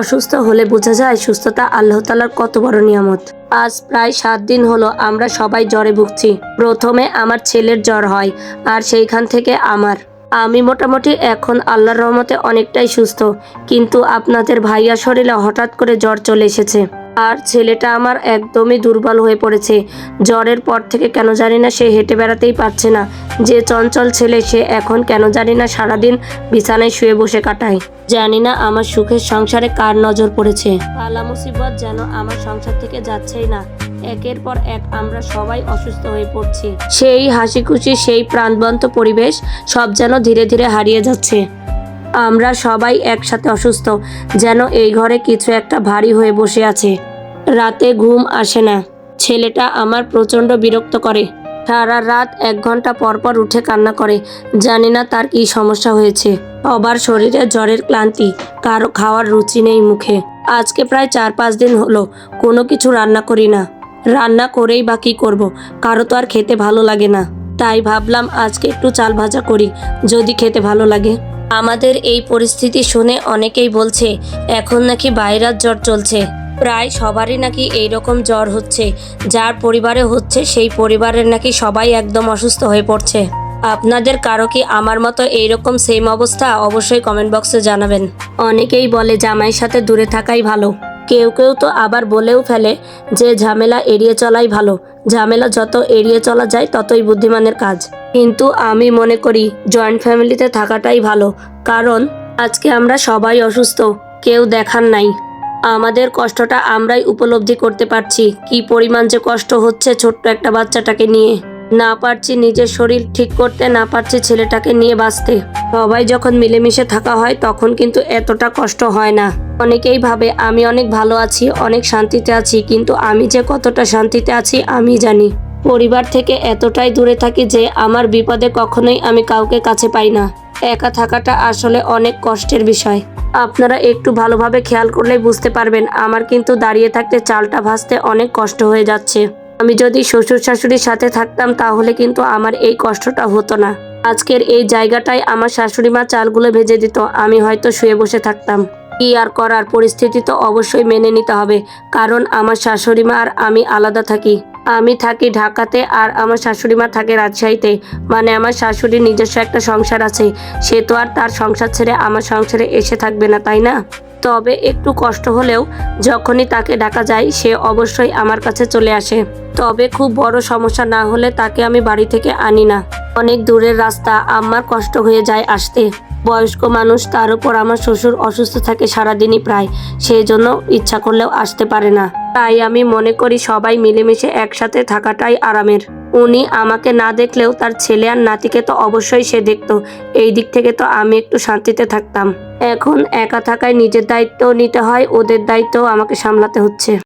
অসুস্থ হলে বোঝা যায় সুস্থতা আল্লাহ তালার কত বড় নিয়ামত। আজ প্রায় সাত দিন হলো আমরা সবাই জ্বরে ভুগছি। প্রথমে আমার ছেলের জ্বর হয় আর সেইখান থেকে আমার। আমি মোটামুটি এখন আল্লাহর রহমতে অনেকটাই সুস্থ, কিন্তু আপনাদের ভাইয়া শরীরে হঠাৎ করে জ্বর চলে এসেছে। আর ছেলেটা আমার একদমই দুর্বল হয়ে পড়েছে। জ্বরের পর থেকে কেন জানি না সে হেঁটে বেড়াতেই পারছে না। যে চঞ্চল ছেলে, সে এখন কেন জানি না সারাদিন বিছানায় শুয়ে বসে কাটায়। জানি না আমার সুখের সংসারে কার নজর পড়েছে। আলা মুসিবত যেন আমার সংসার থেকে যাচ্ছেই না। একের পর এক আমরা সবাই অসুস্থ হয়ে পড়ছি। সেই হাসি খুশি সেই প্রাণবন্ত পরিবেশ সব যেন ধীরে ধীরে হারিয়ে যাচ্ছে। আমরা সবাই একসাথে অসুস্থ, যেন এই ঘরে কিছু একটা ভারী হয়ে বসে আছে। রাতে ঘুম আসে না। ছেলেটা আমার প্রচণ্ড বিরক্ত করে। সারা রাত এক ঘণ্টা পর পর উঠে কান্না করে। জানি না তার কি সমস্যা হয়েছে। অবার শরীরে জ্বরের ক্লান্তি, কারও খাওয়ার রুচি নেই মুখে। আজকে প্রায় চার পাঁচ দিন হলো, কোনো কিছু রান্না করি না। রান্না করেই বা কী করব, কারও তো আর খেতে ভালো লাগে না। তাই ভাবলাম আজকে একটু চাল ভাজা করি, যদি খেতে ভালো লাগে। আমাদের এই পরিস্থিতি শুনে অনেকেই বলছে, এখন নাকি বাইরার জ্বর চলছে। প্রায় সবারই নাকি এই রকম জ্বর হচ্ছে। যার পরিবারে হচ্ছে, সেই পরিবারের নাকি সবাই একদম অসুস্থ হয়ে পড়ছে। আপনাদের কারও কি আমার মতো এইরকম সেম অবস্থা? অবশ্যই কমেন্ট বক্সে জানাবেন। অনেকেই বলে, জামাইয়ের সাথে দূরে থাকাই ভালো। কেউ কেউ তো আবার বলেও ফেলে যে ঝামেলা এড়িয়ে চলাই ভালো। ঝামেলা যত এড়িয়ে চলা যায়, ততই বুদ্ধিমানের কাজ। কিন্তু আমি মনে করি জয়েন্ট ফ্যামিলিতে থাকাটাই ভালো। কারণ, আজকে আমরা সবাই অসুস্থ, কেউ দেখার নাই। আমাদের কষ্টটা আমরাই উপলব্ধি করতে পারছি। কি পরিমাণ যে কষ্ট হচ্ছে ছোট্ট একটা বাচ্চাটাকে নিয়ে। না পারছি নিজের শরীর ঠিক করতে, না পারছি ছেলেটাকে নিয়ে বাঁচতে। সবাই যখন মিলেমিশে থাকা হয়, তখন কিন্তু এতটা কষ্ট হয় না। অনেকেই ভাবে, আমি অনেক ভালো আছি, অনেক শান্তিতে আছি, কিন্তু আমি যে কতটা শান্তিতে আছি, আমি জানি। পরিবার থেকে এতটাই দূরে থাকি যে, আমার বিপদে কখনোই আমি কাউকে কাছে পাই না। একা থাকাটা আসলে অনেক কষ্টের বিষয়। আপনারা একটু ভালোভাবে খেয়াল করলেই বুঝতে পারবেন, আমার কিন্তু দাঁড়িয়ে থাকতে চালটা ভাজতে অনেক কষ্ট হয়ে যাচ্ছে। আমি যদি শ্বশুর শাশুড়ির সাথে থাকতাম, তাহলে কিন্তু আমার এই কষ্টটা হতো না। আজকের এই জায়গাটায় আমার শাশুড়ি মা চালগুলো ভেজে দিত, আমি হয়তো শুয়ে বসে থাকতাম। কি আর করার, পরিস্থিতি তো অবশ্যই মেনে নিতে হবে, কারণ আমার শাশুড়ি মা আর আমি আলাদা থাকি। আমি থাকি ঢাকাতে আর আমার শাশুড়ি মা থাকে রাজশাহীতে। মানে আমার শাশুড়ির নিজস্ব একটা সংসার আছে, সে তো আর তার সংসার ছেড়ে আমার সংসারে এসে থাকবে না, তাই না? তবে একটু কষ্ট হলেও যখনই তাকে ডাকা যায়, সে অবশ্যই আমার কাছে চলে আসে। তবে খুব বড় সমস্যা না হলে তাকে আমি বাড়ি থেকে আনি না। অনেক দূরের রাস্তা, আমার কষ্ট হয়ে যায় আসতে। বয়স্ক মানুষ তার উপর আমার শ্বশুর অসুস্থ থাকে সারাদিনই প্রায় সেই জন্য ইচ্ছা করলেও আসতে পারে না। তাই আমি মনে করি সবাই মিলেমিশে একসাথে থাকাটাই আরামের। উনি আমাকে না দেখলেও তার ছেলে আর নাতিকে তো অবশ্যই সে দেখতো। এই দিক থেকে তো আমি একটু শান্তিতে থাকতাম। এখন একা থাকায় নিজের দায়িত্ব নিতে হয়, ওদের দায়িত্ব আমাকে সামলাতে হচ্ছে।